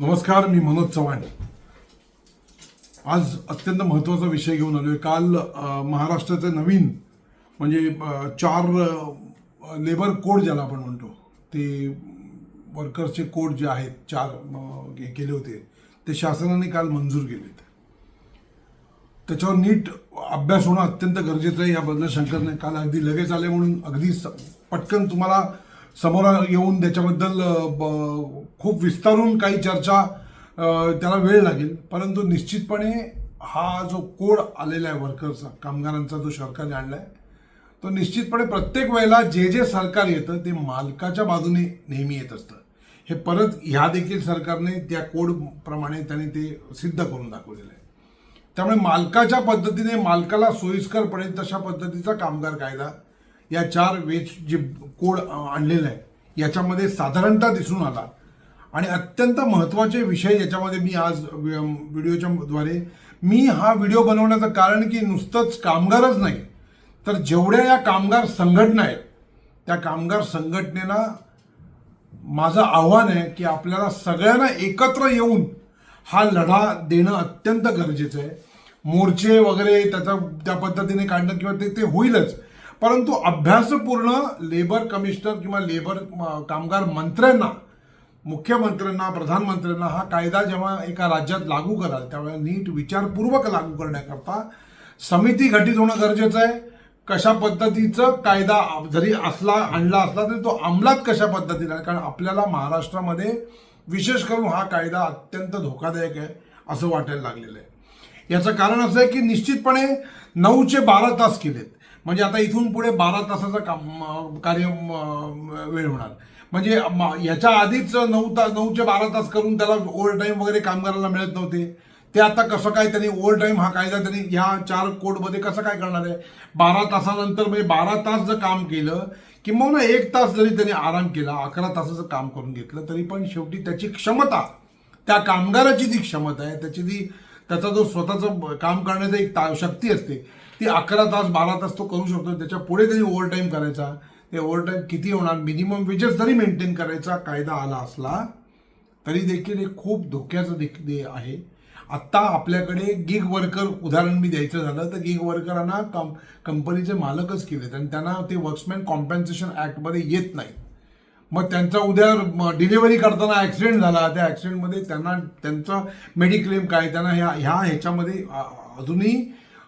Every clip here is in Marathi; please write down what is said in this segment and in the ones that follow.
नमस्कार मी मनोज चव्हाण. आज अत्यंत महत्त्वाचा विषय घेऊन आलो आहे काल महाराष्ट्राचे नवीन म्हणजे चार लेबर कोड ज्याला आपण म्हणतो ते वर्कर्सचे कोड जे आहेत चार केले होते ते शासनाने काल मंजूर केलेत. त्याच्यावर नीट अभ्यास होणं अत्यंत गरजेचं आहे. याबद्दल शंकर नाही काल अगदी लगेच आले म्हणून अगदी पटकन तुम्हाला समोर येऊन त्याच्याबद्दल ब- खूप विस्तारून काही चर्चा त्याला वेळ लागेल. परंतु निश्चितपणे हा जो कोड आलेला आहे वर्कर्सचा कामगारांचा जो सरकारने आणला आहे तो निश्चितपणे प्रत्येक वेळेला जे जे सरकार येतं ते मालकाच्या बाजूने नेहमी येत असतं. हे परत ह्या देखील सरकारने त्या कोड प्रमाणे त्यांनी ते सिद्ध करून दाखवलेलं आहे. त्यामुळे मालकाच्या पद्धतीने मालकाला सोयीस्करपणे तशा पद्धतीचा कामगार कायदा या चार वेज जे कोड आणलेलं आणलेला आहे याच्यामध्ये साधारणतः दिसून आला. आणि अत्यंत महत्त्वाचे विषय याच्यामध्ये मी आज व्हिडिओच्या द्वारे मी हा व्हिडिओ बनवण्याचं कारण की नुसतंच कामगारच नाही. तर जेवढ्या या कामगार संघटना आहेत त्या कामगार संघटनेला माझं आव्हान आहे की आपल्याला सगळ्यांना एकत्र येऊन हा लढा देणं अत्यंत गरजेचं आहे. मोर्चे वगैरे त्याचा त्या पद्धतीने काढणं किंवा ते ते होईलच. परंतु अभ्यासपूर्ण लेबर कमिशनर किंवा लेबर कामगार मंत्र्यांना मुख्यमंत्र्यांना प्रधानमंत्र्यांना हा कायदा जेव्हा एका राज्यात लागू कराल त्यावेळेला नीट विचारपूर्वक लागू करण्याकरता समिती घटित होणं गरजेचं आहे. कशा पद्धतीचं कायदा जरी असला आणला असला तरी तो अंमलात कशा पद्धतीने आहे? कारण आपल्याला महाराष्ट्रामध्ये विशेष करून हा कायदा अत्यंत धोकादायक आहे असं वाटायला लागलेलं आहे. याचं कारण असं आहे की निश्चितपणे नऊचे बारा तास केलेत. म्हणजे आता इथून पुढे बारा तासाचा काम कार्य वेळ होणार. म्हणजे म- याच्या आधीच नऊ तास नऊचे बारा तास करून त्याला ओव्हर टाईम वगैरे कामगाराला मिळत नव्हते. ते आता कसं काय त्यांनी ओव्हर टाईम हा कायदा त्यांनी ह्या चार कोडमध्ये कसं काय करणार आहे? बारा तासानंतर म्हणजे बारा तास जर काम केलं किंवा एक तास जरी त्यांनी आराम केला अकरा तासाचं काम करून घेतलं तरी पण शेवटी त्याची क्षमता त्या कामगाराची जी क्षमता आहे त्याची जी त्याचा जो स्वतःचं काम करण्याची एक ता शक्ती असते ती अकरा तास बारा तास तो करू शकतो. त्याच्या पुढे त्यांनी ओव्हरटाईम करायचा. ते ओव्हरटाईम किती होणार? मिनिमम वेजेस जरी मेंटेन करायचा कायदा आला असला तरी देखील हे खूप धोक्याचं देखील आहे. आत्ता आपल्याकडे गिग वर्कर उदाहरण मी द्यायचं झालं तर गिग वर्करांना कम कंपनीचे मालकच केलेत आणि त्यांना ते वर्क्समॅन कॉम्पन्सेशन ॲक्टमध्ये येत नाही. मग त्यांचा उद्या डिलिव्हरी करताना ॲक्सिडेंट झाला त्या ॲक्सिडेंटमध्ये त्यांना त्यांचं मेडिक्लेम काय? त्यांना ह्या ह्या ह्याच्यामध्ये अजूनही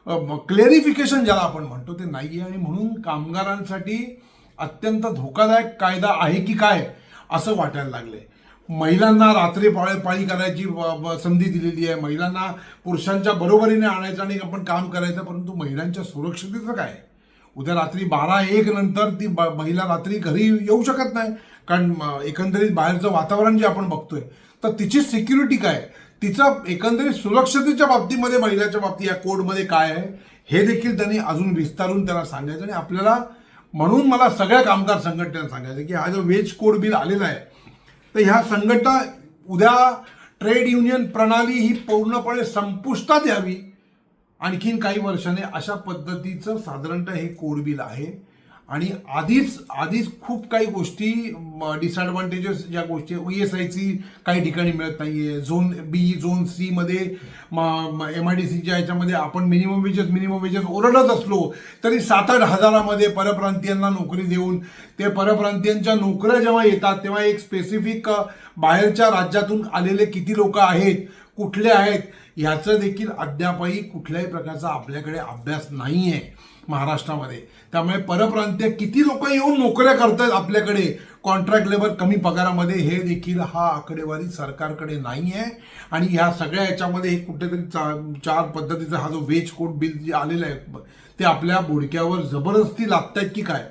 क्लेरिफिकेशन ज्याला आपण म्हणतो ते नाही आहे आणि म्हणून कामगारांसाठी अत्यंत धोकादायक कायदा आहे की काय असं वाटायला लागले महिलांना रात्री पाळे पाळी करायची संधी दिलेली आहे. महिलांना पुरुषांच्या बरोबरीने आणायचं आणि आपण काम करायचं परंतु महिलांच्या सुरक्षितेचं काय? उद्या रात्री बारा एक नंतर ती ब- महिला रात्री घरी येऊ शकत नाही. कारण एकंदरीत बाहेरचं वातावरण जे आपण बघतोय तर तिची सिक्युरिटी काय? तिचं एकंदरीत सुरक्षतेच्या बाबतीमध्ये महिलाच्या बाबतीत या कोडमध्ये काय आहे हे देखील त्यांनी अजून विस्तारून त्याला सांगायचं आणि आपल्याला म्हणून मला सगळ्या कामगार संघटनांना सांगायचं की हा जो वेज कोड बिल आलेला आहे तर ह्या संघटना उद्या ट्रेड युनियन प्रणाली ही पूर्णपणे संपुष्टात यावी आणखीन काही वर्षाने अशा पद्धतीचं साधारणतः हे कोड बिल आहे. आणि आधीच आधीच खूप काही गोष्टी डिसएडव्हान्टेजेस ज्या गोष्टी ई एस आयची काही ठिकाणी मिळत नाही आहे झोन बी झोन सी मध्ये एम आय डी सीच्या याच्यामध्ये आपण मिनिमम वेजेस मिनिमम वेजेस ओरडत असलो तरी सात आठ हजारामध्ये परप्रांतीयांना नोकरी देऊन ते परप्रांतीयांच्या नोकऱ्या जेव्हा येतात तेव्हा एक स्पेसिफिक बाहेरच्या राज्यातून आलेले किती लोक आहेत कुठले आहेत ह्याचं देखील अद्यापही कुठल्याही प्रकारचा आपल्याकडे अभ्यास नाही आहे महाराष्ट्रामध्ये. त्यामुळे परप्रांतीय किती लोक येऊन नोकऱ्या करतायत आपल्याकडे कॉन्ट्रॅक्ट लेबर कमी पगारामध्ये हे देखील हा आकडेवारी सरकारकडे नाही आहे आणि ह्या सगळ्या याच्यामध्ये हे कुठेतरी चा- चार पद्धतीचा हा जो वेज कोट बिल जे आलेलं आहे ते आपल्या बोडक्यावर जबरदस्ती लागतायत की काय?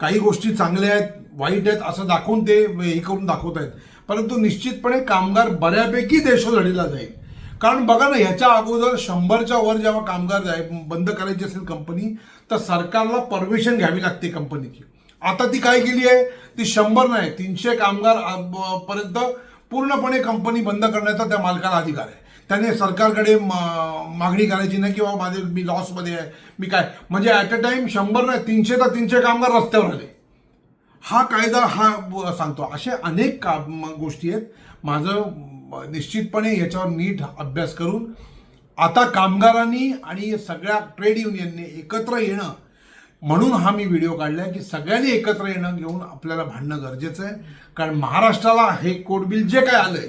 काही गोष्टी चांगल्या आहेत वाईट आहेत असं दाखवून ते हे करून दाखवत आहेत परंतु निश्चितपणे कामगार बऱ्यापैकी देशोधडीला जाईल. कारण बघा ना ह्याच्या अगोदर शंभरच्या वर जेव्हा कामगार जाय बंद करायची असेल कंपनी तर सरकारला परमिशन घ्यावी लागते कंपनीची आता ती काय केली आहे? ती शंभर नाही तीनशे कामगार पर्यंत पूर्णपणे कंपनी बंद करण्याचा त्या मालकाला अधिकार आहे. त्याने सरकारकडे मागणी करायची नाही की माझे मी लॉसमध्ये आहे मी काय? म्हणजे ॲट अ टाइम शंभर नाही तीनशे तर तीनशे कामगार रस्त्यावर आले. हा कायदा हा सांगतो. असे अनेक का गोष्टी आहेत. माझं निश्चितपणे याच्यावर नीट अभ्यास करून आता कामगारांनी आणि सगळ्या ट्रेड युनियनने एकत्र येणं म्हणून हा मी व्हिडिओ काढलाय की सगळ्यांनी एकत्र येणं घेऊन आपल्याला भांडणं गरजेचं आहे. कारण महाराष्ट्राला हे कोड बिल जे काय आलंय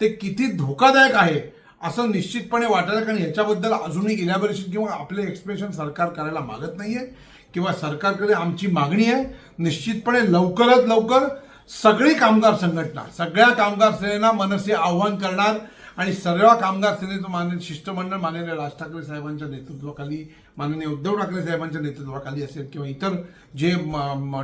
ते किती धोकादायक आहे असं निश्चितपणे वाटायला कारण याच्याबद्दल अजूनही इलॅबोरेशन किंवा आपले एक्सप्रेशन सरकार करायला मागत नाही आहे किंवा सरकारकडे आमची मागणी आहे. निश्चितपणे लवकरात लवकर सगळी कामगार संघटना सगळ्या कामगार सेनेला मनसे आव्हान करणार आणि सर्व कामगार सेनेचं मान्य शिष्टमंडळ माननीय राज ठाकरे साहेबांच्या नेतृत्वाखाली माननीय उद्धव ठाकरे साहेबांच्या नेतृत्वाखाली असेल किंवा इतर जे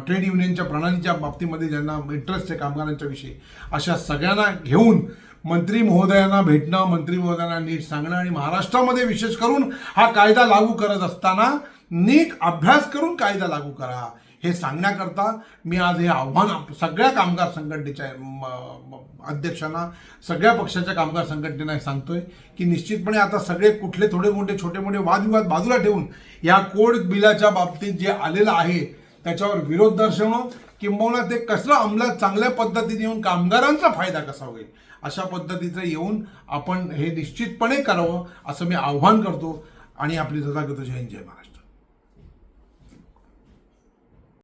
ट्रेड युनियनच्या प्रणालीच्या बाबतीमध्ये ज्यांना इंटरेस्ट आहे कामगारांच्या विषयी अशा सगळ्यांना घेऊन मंत्री महोदयांना भेटणं मंत्री महोदयांना नीट सांगणं आणि महाराष्ट्रामध्ये विशेष करून हा कायदा लागू करत असताना नीट अभ्यास करून कायदा लागू करा. हे सांगण्याकरता मी आज हे आव्हान आप- सगळ्या कामगार संघटनेच्या अध्यक्षांना सगळ्या पक्षाच्या कामगार संघटनेला सांगतोय की निश्चितपणे आता सगळे कुठले थोडे मोठे छोटे मोठे वादविवाद बाजूला ठेवून या कोड बिलाच्या बाबतीत जे आलेलं आहे त्याच्यावर विरोध दर्शवणं किंबहुना ते कसं अंमलात चांगल्या पद्धतीने येऊन कामगारांचा फायदा कसा होईल अशा पद्धतीचं येऊन आपण हे निश्चितपणे करावं असं मी आव्हान करतो. आणि आपली तथागत जय जय महाराष्ट्र.